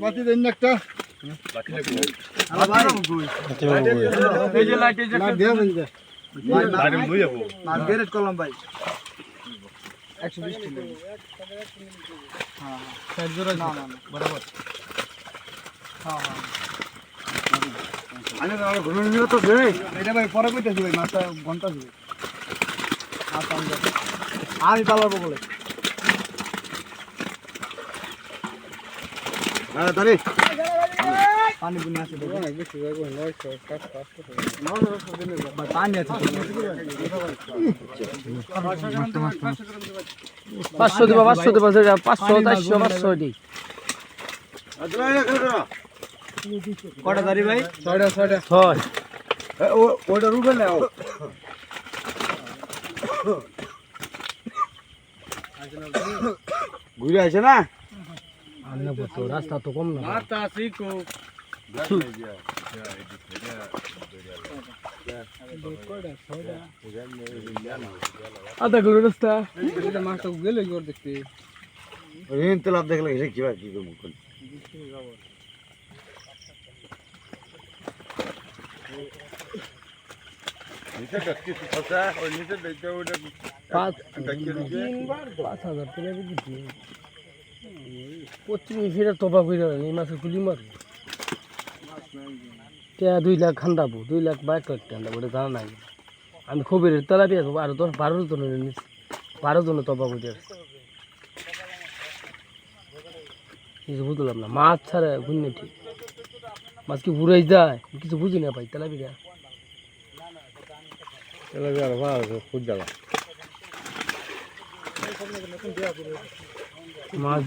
বাতি দেন না একটা এই যে লাইট এই যে না দিয়ে দেন যে। মাছ গ্রেড করলাম ভাই একশো বিশ কিলো সাইড না না বরাবর হ্যাঁ আমি তো মাছটা বলে দাঁড়ি পানি বুনি আছে দেখো অনেক বেশি যাব নয়শো সাত পাঁচশো ভাই পানি আছে পাঁচশো দিবা পাঁচশো দিবা সেটা পাঁচশো চারশো পাঁচশো দিই কটা দাঁড়ি ভাই? ছয়টা ছয়টা। ছয়। ওইটা রুবে নাও। ঘুরে আছে না? তো রাস্তা তো কম না। আধা কিলো রাস্তা। মাছটা গেলে কি দেখতে ঋণ দেখলে এটা কি কি করব পাঁচ পাঁচ হাজার টাকা পশ্চিম ফিরে তোপা করে এই মাসে গুলি মার দুই লাখ দুই লাখ বা এক লাখ জানা নাই। আমি খবরের তলা পেয়ে আরও দশ বারো জন নিচ্ছি বারো জন তোপা করে কিছু বুঝলাম না মাছ ছাড়া গুন্নে ঠিক। মাছ কি উড়াই যায়? কিছু বুঝি না ভাই তেলা পিঠা চলে যাবে ভালো খুব জ্বালা। মাছ